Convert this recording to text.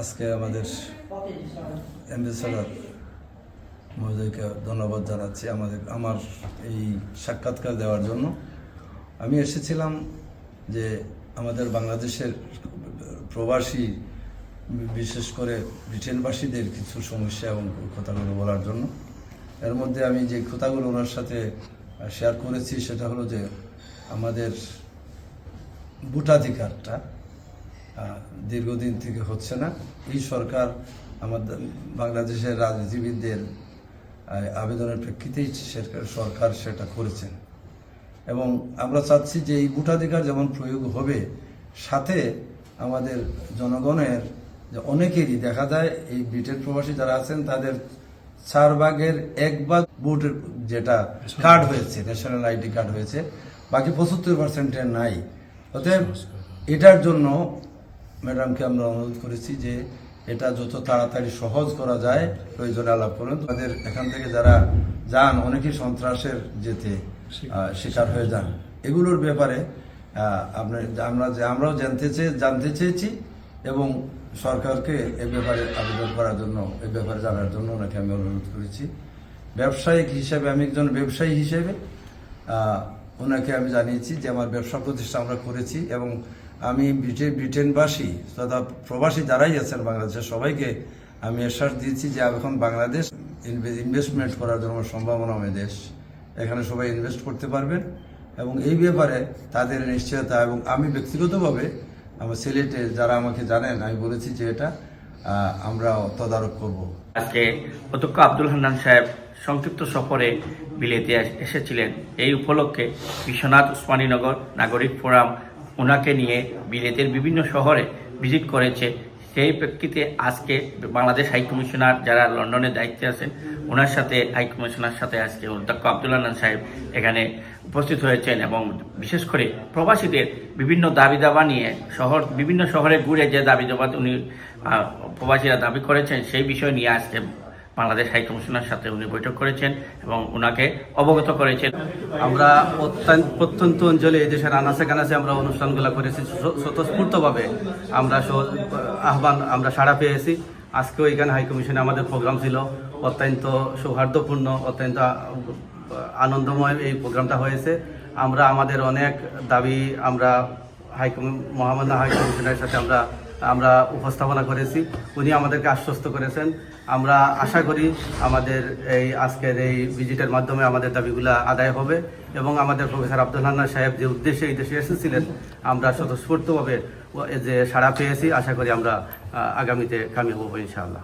আজকে আমাদের অ্যাম্বাসেডার মহোদয়কে ধন্যবাদ জানাচ্ছি আমাদের, আমার এই সাক্ষাৎকার দেওয়ার জন্য। আমি এসেছিলাম যে আমাদের বাংলাদেশের প্রবাসী, বিশেষ করে ব্রিটেনবাসীদের কিছু সমস্যা এবং কথাগুলো বলার জন্য। এর মধ্যে আমি যে কথাগুলো ওনার সাথে শেয়ার করেছি সেটা হলো যে আমাদের ভোটাধিকারটা দীর্ঘদিন থেকে হচ্ছে না। এই সরকার আমাদের বাংলাদেশের রাজনীতিবিদদের আবেদনের প্রেক্ষিতেই সরকার- সরকার সেটা করেছেন। এবং আমরা চাচ্ছি যে এই ভোটাধিকার যেমন প্রয়োগ হবে সাথে আমাদের জনগণের যে অনেকেরই দেখা যায় এই ব্রিটেন প্রবাসী যারা আছেন তাদের চার ভাগের এক ভাগ ভোটের যেটা কার্ড হয়েছে ন্যাশনাল আইডি কার্ড হয়েছে বাকি পঁচাত্তর পার্সেন্টের নাই। অতএব এটার জন্য ম্যাডামকে আমরা অনুরোধ করেছি যে এটা যত তাড়াতাড়ি সহজ করা যায়, প্রয়োজনে আলাপ করুন। তাদের এখান থেকে যারা যান অনেকেই সন্ত্রাসের যেতে শিকার হয়ে যান। এগুলোর ব্যাপারে আপনার আমরা যে আমরাও জানতে চেয়ে, জানতে চেয়েছি এবং সরকারকে এ ব্যাপারে আবেদন করার জন্য, এ ব্যাপারে জানার জন্য ওনাকে আমি অনুরোধ করেছি। ব্যবসায়িক হিসেবে, আমি একজন ব্যবসায়ী হিসেবে ওনাকে আমি জানিয়েছি যে আমার ব্যবসা প্রতিষ্ঠা আমরা করেছি এবং আমি ব্রিটেন ব্রিটেনবাসী তথা প্রবাসী যারাই আছেন বাংলাদেশের সবাইকে আমি আশ্বাস দিয়েছি যে এখন বাংলাদেশ ইনভেস্টমেন্ট করার জন্য সম্ভাবনাময় দেশ। এখানে সবাই ইনভেস্ট করতে পারবেন এবং এই ব্যাপারে তাদের নিশ্চয়তা এবং আমি ব্যক্তিগতভাবে আমার সিলেটে যারা আমাকে জানেন, আমি বলেছি যে এটা আমরা তদারক করব। আজকে অধ্যক্ষ আব্দুল হান্নান সাহেব সংক্ষিপ্ত সফরে বিলেতে এসেছিলেন। এই উপলক্ষে বিশ্বনাথ উসমানীনগর নাগরিক ফোরাম ওনাকে নিয়ে বিলেতের বিভিন্ন শহরে ভিজিট করেছে। সেই প্রেক্ষিতে আজকে বাংলাদেশ হাই কমিশনার যারা লন্ডনে দায়িত্বে আছেন, ওনার সাথে হাই কমিশনার সাথে আজকে অধ্যক্ষ আব্দুল হান্নান সাহেব এখানে উপস্থিত হয়েছেন এবং বিশেষ করে প্রবাসীদের বিভিন্ন দাবি দাবা নিয়ে শহর, বিভিন্ন শহরে ঘুরে যে দাবি দাবা উনি প্রবাসীরা দাবি করেছেন, সেই বিষয় নিয়ে আজকে বাংলাদেশ হাই কমিশনার সাথে উনি বৈঠক করেছেন এবং ওনাকে অবগত করেছেন। আমরা প্রত্যন্ত অঞ্চলে এই দেশের আনাচে কানাচে আমরা অনুষ্ঠানগুলো করেছি। স্বতঃস্ফূর্তভাবে আমরা আহ্বান আমরা সাড়া পেয়েছি। আজকেও এখানে হাই কমিশনে আমাদের প্রোগ্রাম ছিল। অত্যন্ত সৌহার্দ্যপূর্ণ, অত্যন্ত আনন্দময় এই প্রোগ্রামটা হয়েছে। আমরা আমাদের অনেক দাবি আমরা হাই কমি- মহামান্য হাই কমিশনের সাথে আমরা আমরা উপস্থাপনা করেছি। উনি আমাদেরকে আশ্বস্ত করেছেন আমরা আশা করি আমাদের এই আজকের এই ভিজিটের মাধ্যমে আমাদের দাবিগুলো আদায় হবে এবং আমাদের প্রফেসর আব্দুল হান্না সাহেব যে উদ্দেশ্যে এই দেশে এসেছিলেন, আমরা স্বতঃস্ফূর্তভাবে যে সাড়া পেয়েছি। আশা করি আমরা আগামীতে কামিয়াব ইনশাআল্লাহ।